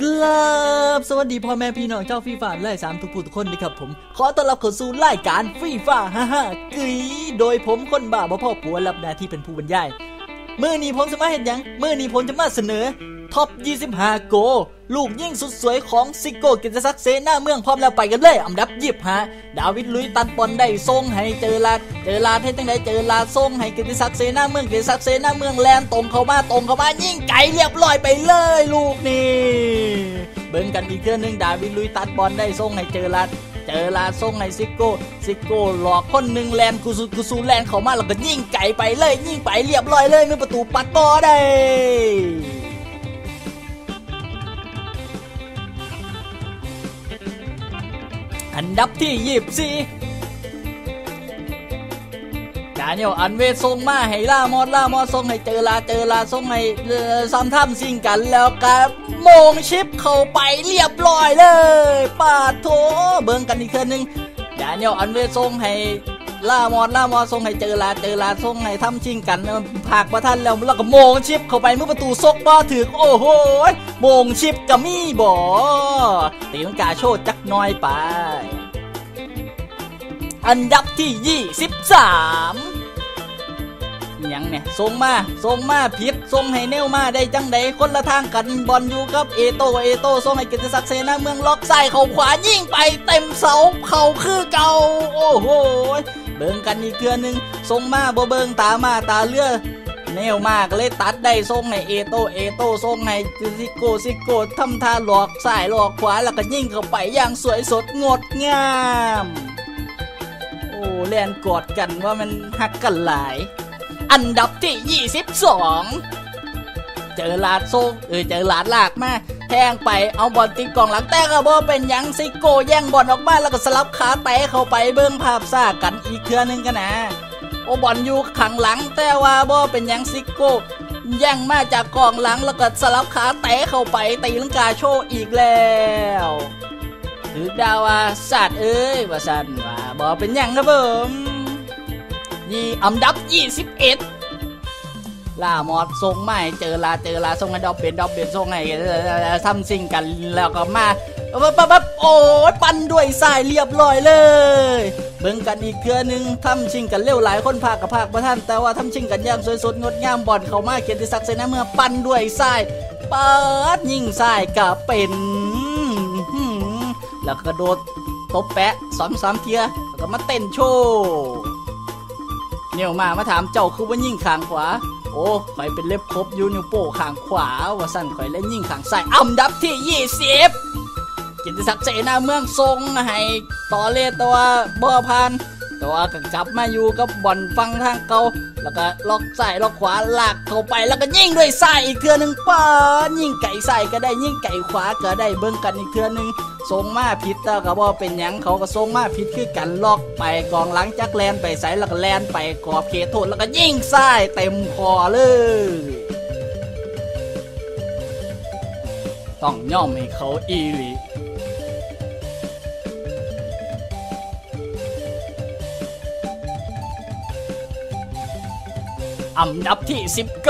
กราบสวัสดีพ่อแม่พี่น้องเจ้าฟีฟ่าไล่สามทุกผู้ทุกคนนะครับผม ขอต้อนรับเข้าสู่รายการฟีฟ่าฮ่าฮ่ากีโดยผมคนบ้าบ่พ่อปัวรับหน้าที่เป็นผู้บรรยายเมื่อนี้ผมจะมาเห็นยังเมื่อนี้ผมจะมาเสนอท็อป 25 โก ลูกยิ่งสุดสวยของซิโก้กิจศักดิ์เสนาเมืองพร้อมแล้วไปกันเลยอันดับยิบฮะดาวิดลุยตันบอลได้ทรงให้เจอลาดเจอลาดให้ตั้งไหนเจอลาดทรงให้กิจศักดิ์เสนาเมืองกิจศักดิ์เสนาเมืองแลนตรงเข้ามาตรงเข้ามายิ่งไก่เรียบร้อยไปเลย ลูกนี่ บิ่งกันอีกเทื่อนึงดาวิดลุยตัดบอลได้ส่งให้เจอลาดเจอลาส่งให้ซิโก้ซิโก้หลอกคนหนึ่งแลนกุสุกุซูแลนเขามาแล้วก็ยิงไก่ไปเลยยิงไปเรียบร้อยเลยมีประตูปัดต่อได้อันดับที่ยี่สี่ เนี่ยอันเวทส่งมาให้ล่ามอดล่ามอดส่งให้เจอลาเจอลาส่งให้ซ้ำท่ำซิ่งกันแล้วกับโมงชิปเข้าไปเรียบร้อยเลยปาดโถเบิ่งกันอีกเทื่อนึงดาเนียลอันเวทส่งให้ล่ามอดล่ามอดส่งให้เจอลาเจอลาส่งให้ทำชิงกันผากประทันแล้วแล้วก็โมงชิปเข้าไปเมื่อประตูซกบ่ถึงโอ้โหโมงชิปกับมี่บ่ตีลังกาโชดจักน้อยไปอันดับที่ 23 ยังเนี่ยส่งมาส่งมาผิดส่งให้เนวมาได้จังใดคนละทางกันบอลอยู่กับเอโตเอโตส่งให้กิตติศักดิ์เสนาเมืองล็อกซ้ายเขาขวายิงไปเต็มเสาเข่าคือเก่าโอ้โหเบิ่งกันอีกเทือนึงส่งมาบ่เบิ่งตามาตาเลือแนวมากเลยตัดได้ส่งให้เอโตเอโตส่งให้ซิโกซิโกทำท่าหลอกซ้ายหลอกขวาแล้วก็ยิ่งเข้าไปอย่างสวยสดงดงาม โอ้แลนกอดกันว่ามันหักกันหลาย อันดับที่ 22 เจอลาดโซงเออเจอลาดลากมาแทงไปเอาบอลตีกองหลังแต่ก็บ่เป็นยังซิโก้แย่งบอลออกมาแล้วก็สลับขาแตะเข้าไปเบิ้งภาพซ่ากันอีกเครือนึงกันนะโอบอลอยู่ข้างหลังแต่ว่าบ่เป็นยังซิโก้แย่งมาจากกองหลังแล้วก็สลับขาแตะเข้าไปตีลังกาโชว์อีกแล้วถือดาวว่าสัตว์เอ้ยว่าสันว่าบ่เป็นยังครับผม ยี่อันดับ21ล่ามอดส่งไมาให้เจอลาเจอลาส่งให้ดอกเบนดอกเบนส่งให้ทำสิ่งกันแล้วก็มาปั๊บปั๊บปั๊บโอ้ยปั่นด้วยสายเรียบร้อยเลย เบิ่งกันอีกเทือนึงทำชิงกันเร็วหลายคนภาคกับภาคประท่านแต่ว่าทำชิงกันอย่างสวยสดงดงามบ่อลเขามาเกียรติศักดิ์เสนาเมื่อปั่นด้วยสายเปิดยิงสายกับเป็นแล้วกระโดดตบแปะสองสามเทียแล้วก็มาเต้นโชว์ เนี่ยมามาถามเจ้าคือว่ายิงขางขวา โอ้ข่อยเป็นเล็บครบยูนิวโป้ขางขวาว่าสั่นข่อยและยิงขางซ้ายอันดับที่20กิตติศักดิ์เสนาเมืองทรงให้ต่อเลตัวบ่อพัน ตัวก็กลับมาอยู่กับบอลฟังทางเก่าแล้วก็ล็อกซ้ายล็อกขวาลากเข้าไปแล้วก็ยิงด้วยซ้ายอีกเทือนึงป้าดยิงไก่ซ้ายก็ได้ยิงไก่ขวาก็ได้เบิ่งกันอีกเทือนึงทรงมาผิดแต่ก็บ่เป็นหยังเขาก็ทรงมาผิดคือกันล็อกไปกองหลังจักแลนไปใส่แล้วก็แลนไปกรอบเขตโทษแล้วก็ยิงซ้ายเต็มคอเลยต้องย่อมให้เขาอีหลี อันดับที่ 19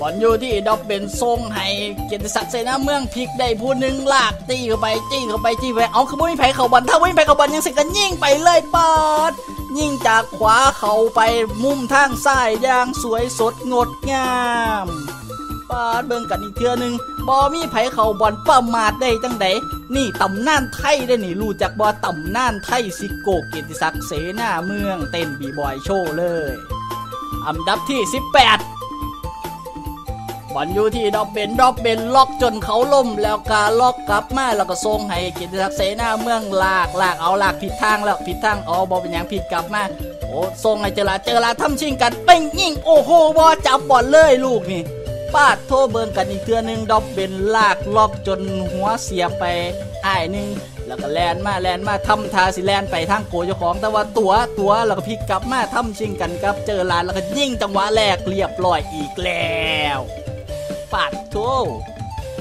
บอลอยู่ที่ดอกเบนทรงให้เกียรติศักดิ์เสนาเมืองพลิกได้ผู้หนึ่งลากตีเข้าไปจี้เข้าไปจี้ไปเอาขบวนไผ่เข่าบอลถ้าวิ่งไผ่เข่าบอลยังสิกันยิ่งไปเลยปอดยิ่งจากขวาเข่าไปมุมทางซ้ายอย่างสวยสดงดงามปาดเบิ่งกันอีกเทือนึงบอมีไผ่เข่าบอลประมาทได้จังได นี่ตำนานไทยได้นี่รู้จักบอตำนานไทยซิโกเกียรติศักดิ์เสนาเมืองเต้นบีบอยโชว์เลย อันดับที่ 18บอลอยู่ที่ดอกเบนดอกเบนล็อกจนเขาล่มแล้วกาล็อกกลับมาแล้วก็ทรงให้กิตติศักดิ์เสนาเมืองลากลากเอาลากผิดทางแล้วผิดทางเอาบอลเป็นอย่างผิดกลับมาโอ้ทรงให้เจรลาเจรลาทำชิงกันเป้งยิงโอ้โหบอลจับบอลเลยลูกนี่ ปาดโทเบิงกันอีกเทือนึงดอกเบนลากล็อกจนหัวเสียไปอ้ายนึงแล้วก็แลนมาแลนมาทำทาสิแลนไปทางโกเจ้าของ แต่ว่าตัวตัวแล้วก็พลิกกลับมาทำชิงกันครับเจอลานแล้วก็ยิงจังหวะแรกเรียบร้อยอีกแล้วปาดโถ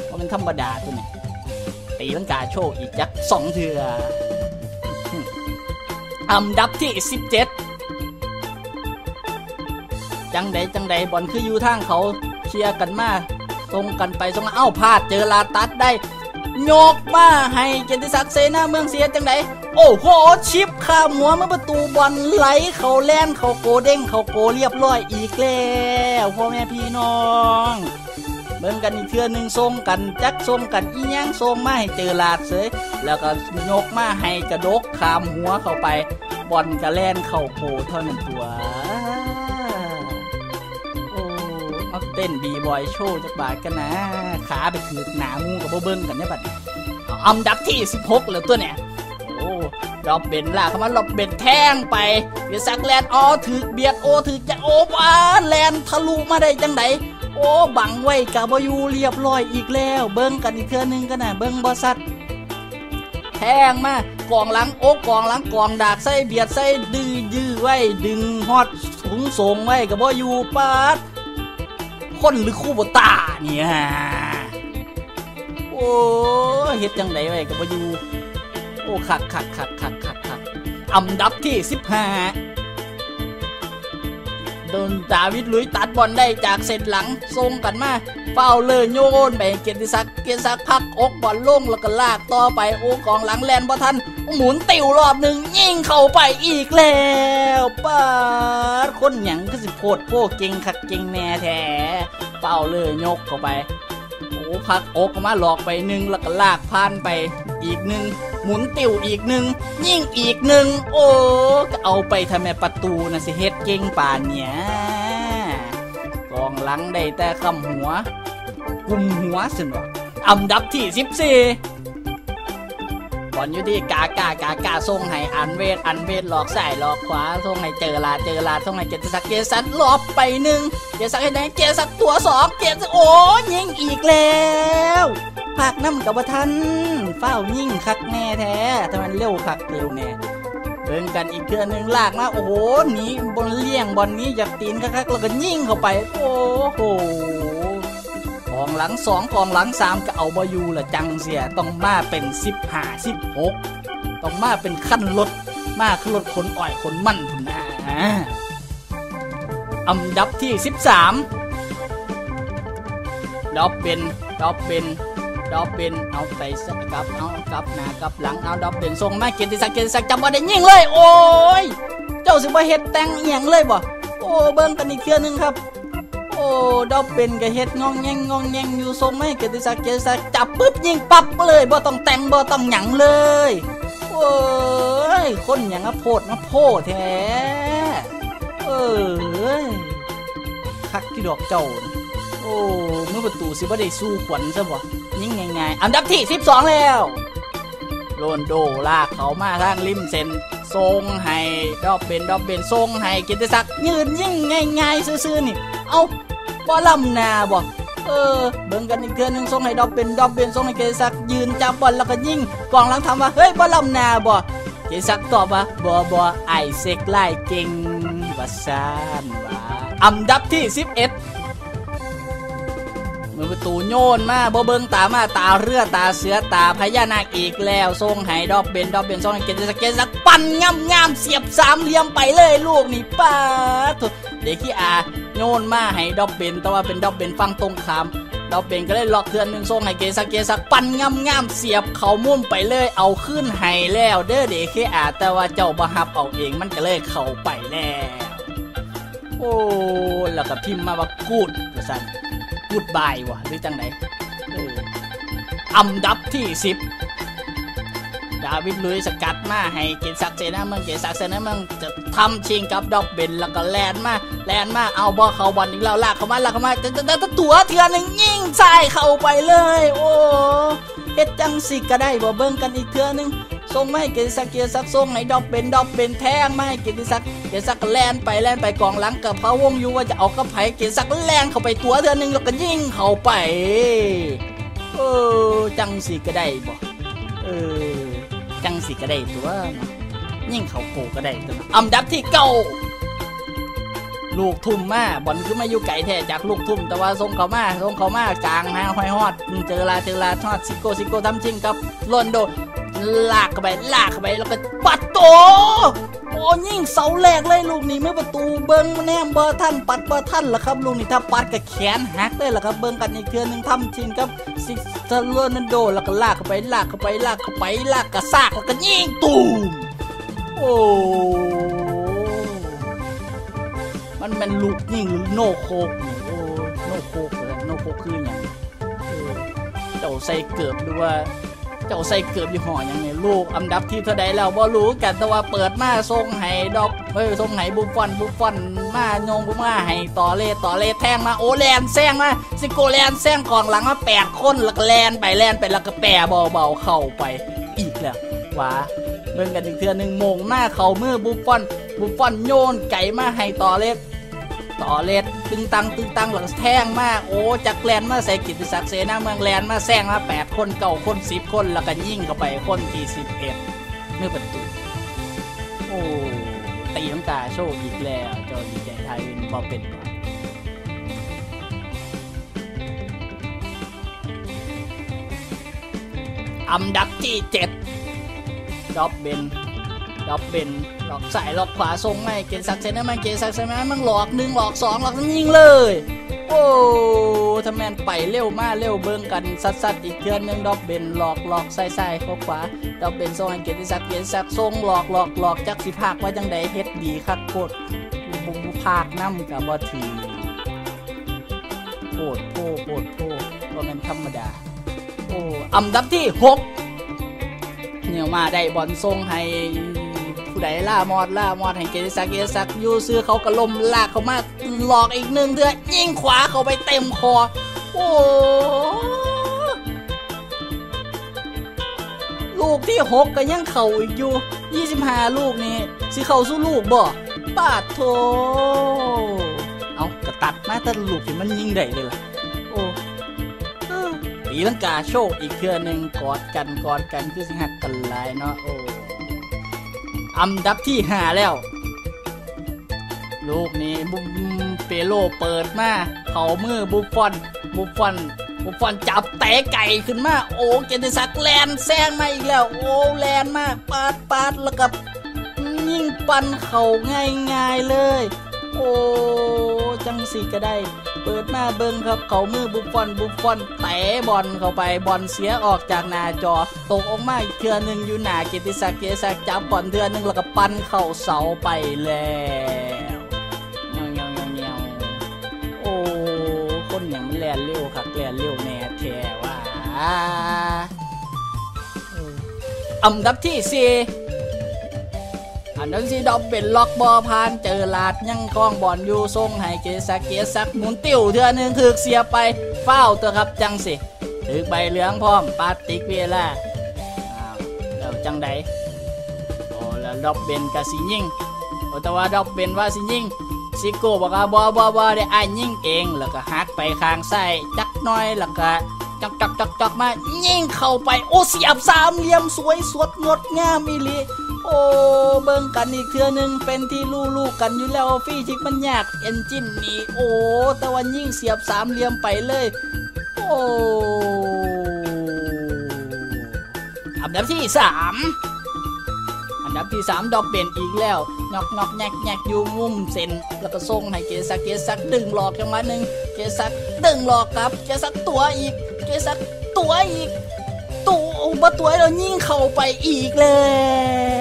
ว่ามันธรรมดาตัวนี้ตีลังกาโชว์อีกจักสองเถื่ออันดับที่ 17 จังใดจังใดบอลคืออยู่ทางเขา เชียร์กันมาส่งกันไปส่งมาเอ้าพลาดเจอลาตัดได้โยกมาให้เกียรติศักดิ์เซนาเมืองเสียจังไดโอ้โหชิปข้ามหัวมาประตูบอลไหลเขาแล่นเขาโกเด้งเขาโกเรียบร้อยอีกแล้วพ่อแม่พี่น้องเบิ่งกันอีกเทื่อหนึ่งส่งกันจักส่งกันอีหยังส่งมาให้เจอลาดเสยแล้วก็ยกมาให้กระดกขามหัวเข้าไปบอลกระแล่นเข้าโพเท่านั้นตัว เต้นบีบอยโชว์จักบาทกันนะขาไปถือหนามูกับเบิ้งกันเนี่ยบัดนี้เอาอันดับที่ 16แล้วตัวเนี่ยโอ้รอบเบนล่ะเขามาหลบเบนแท่งไปเบียดสักแลนอ๋อถือเบียดโอถือจะโอ้บ้าแลนทะลุมาได้จังไดโอ้บังไว้กับบอยูเรียบร้อยอีกแล้ว เบิ้งกันอีกเทื่อนึงกันนะเบิ้งบอสัตแทงมากองหลังโอ้กองหลังกองดากใส่เบียดใส่ดื้อยื้อไว้ดึงฮอดสูงส่งไว้กับบอยูปาด คนหรือคู่บตาเนี่ยโอ้เฮ็ดจังไดไว้กับบอยูโอ้ขักขักขักขักขักขักอันดับที่15โดนดาวิดลุยตัดบอลได้จากเซตหลังทรงกันมาเฝ้าเลยโยนไปเกียรติศักดิ์เกียรติศักดิ์พักอกบอลลงแล้วก็ลากต่อไปโอ้กองหลังแลนบ่ทันหมุนติวรอบหนึ่งยิงเข้าไปอีกแล้วป้าคนหยังก็สิโพดโพเก่งคักเก่งแน่แท้เฝ้าเลยยกเข้าไปโอ้พักอกมาหลอกไปหนึ่งแล้วก็ลากผ่านไปอีกหนึ่ง หมุนติวอีกหนึ่งยิ่งอีกหนึ่งโอ้ก็เอาไปทำไมประตูนะสิเฮ็ดเก่งป่านเนี่ยกองหลังได้แต่คำหัว กุมหัวสินวะอันดับที่14บสี่บอลอยู่ที่กากากากาส่งให้อันเวทอันเวทหลอกใส่หลอกขวาส่งให้เจอลาเจอลาส่งให้เจตสักเกสันหลอบไปหนึ่งเกสักดิ์ให้ไหนเกสักตัวสองเกสักโอ้ยิงอีกแล้วผักน้ำกับว่าทัน เฝ้ายิ่งคักแน่แท้ทำไมเร็วคักเร็วแน่เดินกันอีกเทือหนึ่งลากมาโอ้โหหนีบนเลี่ยงบอลนี้จากตีนคักๆแล้วก็ยิ่งเข้าไป โอ้โหกองหลังสองกองหลังสามก็เอาบอยู่ละจังเสียต้องมาเป็นสิบห้าสิบหกต้องมาเป็นขั้นรถมาขึ้นรถขนอ่อยขนมันพุ่นนะอันดับที่สิบสามดอบเป็นดอบเป็น ดอบเป็นเอาไปสักกับเอากลับหน้ากลับหลังเอาดอบเป็นส่งมาเกียรติศักดิ์เกียรติศักดิ์จำบ่ได้ยิงเลย โอ้ยเจ้าสิบ่เฮ็ดแต่งเอียงเลยบ่โอ้เบิ่งกันอีกเทื่อนึงครับ โอ้ดอกเป็นก็เฮ็ดงองแงงงองแงงอยู่ทรงไม่เกียรติศักดิ์เกียรติศักดิ์จับปุ๊บยิงปั๊บเลยบ่ต้องแต่งบ่ต้องหยังเลยโอ้ยคนหยังอะโพดมาโพดแท้เอ้ยคักที่ดอกเจ้าน่ะโอ้เมื่อประตูสิบ่ได้สู้ขวัญซะบ่ อันดับที่ 12 แล้วโรนโดลากเขามาทางริมเส้นทรงให้ดอกเบนดอกเบนทรงให้กิติศักดิ์ยืนยิ่งง่ายๆซื่อๆนี่ เอาบอลำนาบ่เออเบิ่งกันอีกเทื่อหนึงทรงให้ดอกเบนดอกเบนทรงให้กิติศักดิ์ยืนจับบอลแล้วก็ยิ่งกองหลังถามว่าเฮ้ยบอลำนาบ่กิติศักดิ์ตอบว่าบ่บ่ไอเซ็กไล่เก่งว่าซ่านว่าอันดับที่ 11 มือประตูโยนมาบ่เบิงตามาตาเรือตาเสือตาพญานาคอีกแล้วทรงให้ดอกเบนดอกเบนทรงเกณฑ์สเกตสักปั่นง่ำง่ำเสียบสามเหลี่ยมไปเลยลูกนี่ป้าดโถเด็กขี้อาโยนมาให้ดอกเบนแต่ว่าเป็นดอกเบนฟังตรงขามดอกเบนก็เลยล็อกเทือนหนึ่งทรงให้เกณฑ์สเกตสักปั่นง่ำง่ำเสียบเขามุ่มไปเลยเอาขึ้นให้แล้วเด้อเด็กขี้อาแต่ว่าเจ้าบ่ฮับเอาเองมันก็เลยเข้าไปแล้วโอ้แล้วก็พิมพ์มาว่ากูดว่าสั่น กูดบายวะหรือจังไหนอันดับที่สิบดาวิดลุยสกัดมาให้เกณฑ์ศักดิ์เสนาเมืองเกณฑ์ศักดิ์เสนาเมืองจะทำชิงกับดอกเบนแล้วก็แลนมาแลนมาเอาบอลเขาบอลอีกแล้วลากเข้ามาลากเข้ามาแต่แต่แต่ตัวเถื่อนหนึ่งยิงใส่เข้าไปเลย โอ้เฮ็ดจังสิก็ได้บ่เบิ่งกันอีกเถื่อหนึง ส่งไมาให้เกณฑ์ศักดิ์เกียรติศักดิ์ส่งให้ดอกเบนดอกเบนแทงไมาให้เกณฑ์ศักดิ์เกณฑ์ศักดิ์แลนไปแลนไปกองหลังกับเขาวงอยู่ว่าจะเอากระไผเกณฑ์ศักดิ์แลนเข้าไปตัวเถื่อหนึ่งแล้วก็ยิงเข้าไปเออจังสิก็ได้บ่เออจังสิก็ได้ตัวยิ่งเขาโกก็ได้ตัวเนาะอันดับที่เก้าลูกทุ่มมาบอลคือมาอยู่ไก่แท้จากลูกทุ่ม แต่ว่าทรงเขามาทรงเขามากลางหาห้อยฮอด เจอลาเจอลาทอดซิโกซิโกทำชิงกับโรนโด ลากเข้าไปลากเข้าไปแล้วก็ปัดโตโอ้ยิ่งเสาแรกเลยลูกนี่เมื่อประตูเบิ้งแนมเบอร์ท่านปัดเบอร์ท่านล่ะครับลูกนี่ถ้าปัดกับแขนหักได้ล่ะครับเบิ้งกันอีกเทือนึงทำชินครับซิกเตอร์โรนัลโดแล้วก็ลากเข้าไปลากเข้าไปลากเข้าไปลากกระซากแล้วก็ยิงตูมโอ้มันเป็นลูกยิงหรือโนโคกโอ้โนโคกเลยโนโคกคืออย่างเออเจ้าใส่เกือบหรือว่า เจ้าใส่เกือบยี่ห้อยังไงลูกอันดับที่เท่าใดแล้วบ่รู้กันแต่ว่าเปิดมาทรงไห้ดอกเฮ้ยทรงไห้บุฟฟอนบุฟฟอนมาโยงบุมาไห้ต่อเลต่อเลแทงมาโอแลนแซงมาซิโกแลนแซงกองหลังมาแปดคนแล้วก็แลนไปแลนไปแล้วก็แปรเบาๆเข้าไปอีกแล้วว้าเบิ่งกันอีกเทือหนึงโมงหน้าเข่ามือบุฟฟอนบุฟฟอนโยนไก่มาให้ต่อเล ต่อเลดตึงตังตึงตังหลังแท่งมากโอ้จากแลนมาใส่กิตติศักดิ์เสนาเมืองแลนมาแซงมาแปดคนเก่าคนสิบคนแล้วก็ยิ่งเข้าไปคนที่สิบเอ็ดเมื่อประตูโอ้ตีน้ำตาโชว์อีกแล้วเจ้าดีใจไทยบอเป็นอันดับที่เจ็ดดอบเบน ดอบเบนหลอกสายหลอกขวาทรงไม่เกณฑ์ศักเซนมันเกณฑ์ศักเซนมันหลอกหนึ่งหลอกสองหลอกยิงเลย โอ้ทำแมนไปเร็วมากเร็วเบิ่งกันสัดสัดอีกเทือนหนึงดอกเบนหลอกหลอกใส่ใส่ขวาขวาดอกเบนทรงให้เกียรติศักเกียรติศักทรงหลอกหลอกหลอกจักสิภาคว่าจังใดเฮ็ดดีคักโคตรบุบุภาคน้ำกับบ่ถือโคตรโพโคตรโพว่าแมันธรรมดา โอ้อันดับที่หกเนี่ยมาได้บอลทรงให้ ผู้ใดล่ามอดล่ามอดให้เกยรติศักดิ์เกยรติศักดิ์ยูซื้อเขากระลมลากเขามาหลอกอีกหนึ่งเถือยิงขวาเขาไปเต็มคอ โอ้ลูกที่หกก็ยังเข่าอีกอยู่25ลูกนี่สิเข่าสู้ลูกบ่ปาดโทเอากระตัดมาแต่ลูกที่มันยิงได้เลยล่ะโอ้เออตีลังกาโชว์อีกเทื่อหนึ่งกอดกันกอดกันคือสิหักกันหลายเนาะโอ้ อันดับที่หาแล้ว ลูกนี้บุมเปโลเปิดมาเขามือบุฟฟอน บุฟฟอน บุฟฟอนจับเตะไก่ขึ้นมา โอ้เกยรติศักดิ์แลนแซงมาอีกแล้ว โอ้แลนมาปาดปาดแล้วกับยิ่งปันเข่าง่ายง่ายๆเลย โอ้จังสีก็ได้ เปิดมาเบิ้งครับ เขามือบุฟฟอนบุฟฟอนเตะบอลเข้าไปบอลเสียออกจากหน้าจอ ตกออกมาอีกเทือหนึ่งอยู่หน้าเกียรติศักดิ์เกียรติศักดิ์จับบอลเทือหนึ่งแล้วก็ปั้นเข่าเสาไปแล้วเงี้ยวเงี้ยวเงี้ยวโอ้คนอย่างมันแลนเร็วครับแลนเร็วแน่แท้ว่าเอออันดับที่สี่ อันนั้นสิดอมเป็นล็อกบอพานเจอลาดยังคล้องบอลอยู่ทรงให้เกซักเกซักหมุนติ้วเทือหนึงถึกเสียไปเฝ้าตัวครับจังสิถึกใบเหลืองพร้อมปาติกเวลาอ้าวแล้วจังใดโอ้แล้วดอบเบนกะสิยิงโอ้แต่ว่าดอบเบนว่าสิยิงซิโก้บอกว่าบอบอบอได้อ้ายยิงเองแล้วก็หักไปข้างซ้ายจักน้อยแล้วก็จักจักจักจักมายิงเข้าไปโอ้เสียบสามเหลี่ยมสวยสดงดงามอีลี โอ้เบิ่งกันอีกเทื่อหนึงเป็นที่ลู่ลูกกันอยู่แล้วฟรีชิกมันยากเอนจินนี่โอ้ต่วันยิ่งเสียบสามเหลี่ยมไปเลย โอ้อันดับที่สามอันดับที่สามดอกเบนอีกแล้วนอกนอกแยกแยกอยู่มุมเส้นแล้วก็ส่งให้เกซักเกซักดึงหลอกจังมาหนึ่งเกซักดึงหลอกครับเกซักตัวอีกเกซักตัวอีกตัวมาตัวเรายิ่งเข้าไปอีกแล้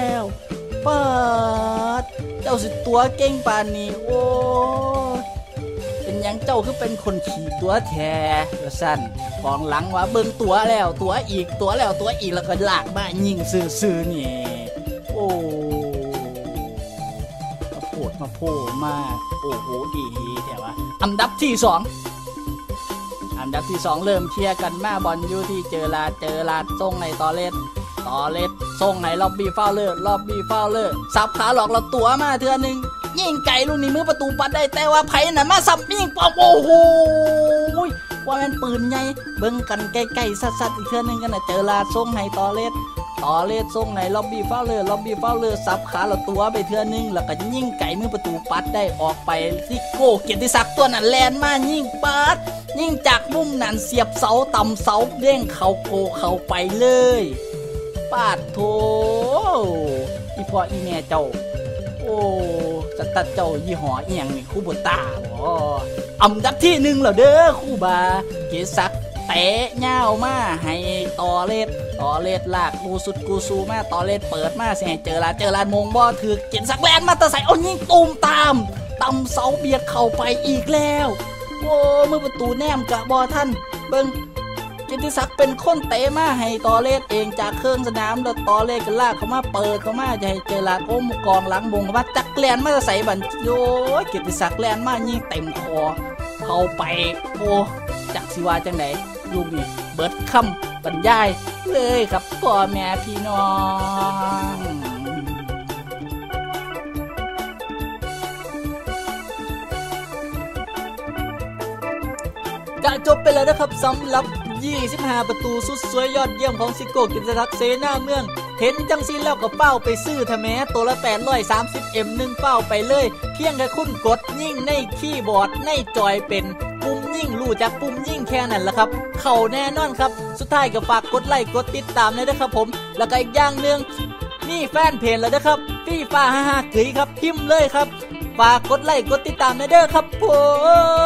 ว ปาดเจ้าสิตัวเก่งปานนี้โอ้เป็นยังเจ้าคือเป็นคนขี่ตัวแท้ว่าสั้นกองหลังว่าเบิ่งตัวแล้วตัวอีกตัวแล้วตัวอีกแล้วก็หลากมายิงซื่อๆนี่โอ้มาโผดมาโผล่มากโอ้โหดีแต่ว่าอันดับที่สองอันดับที่2เริ่มเคลียร์กันมาบอลยู่ที่เจอลาเจอลาส่งในต่อเลสต่อเลส ส่งในล็อบบี้ฟาวเลอร์ล็อบบี้ฟาวเลอร์สับขาหลอกเราตัวมาเทือหนึ่งยิงไก่ลูกนี้มือประตูปัดได้แต่ว่าไผ่น่ะมาสับยิงปอมโอ้โหว่ามันปืนใหญ่เบิ่งกันใกล้ๆสัดๆอีกเทือหนึงกันนะเจอลาส่งในต่อเลสต่อเลสส่งในล็อบบี้ฟาวเลอร์ล็อบบี้ฟาวเลอร์สับขาเราตัวไปเทือหนึงแล้วก็ยิงไก่มือประตูปัดได้ออกไปซิโก้เกียรติศักดิ์ตัวนั้นแลนมายิงปัดยิ่งจากมุมนั้นเสียบเสาต่ำเสาเด้งเขาโกเขาไปเลย ปาดโถอีพ่ออีแม่เจ้า โอ้สตัดเจ้ายี่ห้อเอียงนี่คู่บตาบ่อันดับที่หนึ่งแล้วเด้อคู่บา เกศักดิ์เตะเง่ามาให้ต่อเลดต่อเลดลากกูสุดกูซูมาต่อเลดเปิดมาสิให้เจอลาเจอลานมงบ่ถือเกศักดิ์แลนมาตะใส่เอายิงตูมตามตำเสาเบียดเข้าไปอีกแล้วโอ้เมื่อประตูแนมกะบอท่านเบิ้ง กิติศักดิ์เป็นคนเตะมาให้ตอเลดเองจากเครื่องสนามแล้วตอเลดก็ลากเขามาเปิดเขามาจะให้เจอลาโอ้มกองหลังวงว่าจักแลนมาจะใส่บันโอ้ยกิติศักดิ์แลนมายิงเต็มคอเข้าไปโอ้จักสิวาจังไหนลูกนี่เบิร์ดคำบรรยายเลยครับพ่อแม่พี่น้องกะจบไปแล้วนะครับสำหรับ 25 ประตูสุดสวยยอดเยี่ยมของซิโก้กิตทักษ์เซนาเมือง เห็นจังซีแล้วก็เป้าไปซื้อทะแม้ตัวละ830 M หนึ่งเป้าไปเลย เพียงแค่คุณกดยิ่งในคีย์บอร์ดในจอยเป็นปุ่มยิ่งรู้จักปุ่มยิ่งแค่นั้นแหละครับ เข้าแน่นอนครับ สุดท้ายก็ฝากกดไลค์กดติดตามเลยนะครับผม แล้วก็อีกอย่างหนึ่งนี่แฟนเพจแล้วนะครับพี่ฟ้าฮ่าฮ่าเกยครับพิมพ์เลยครับฝากกดไลค์กดติดตามนะเด้อครับผม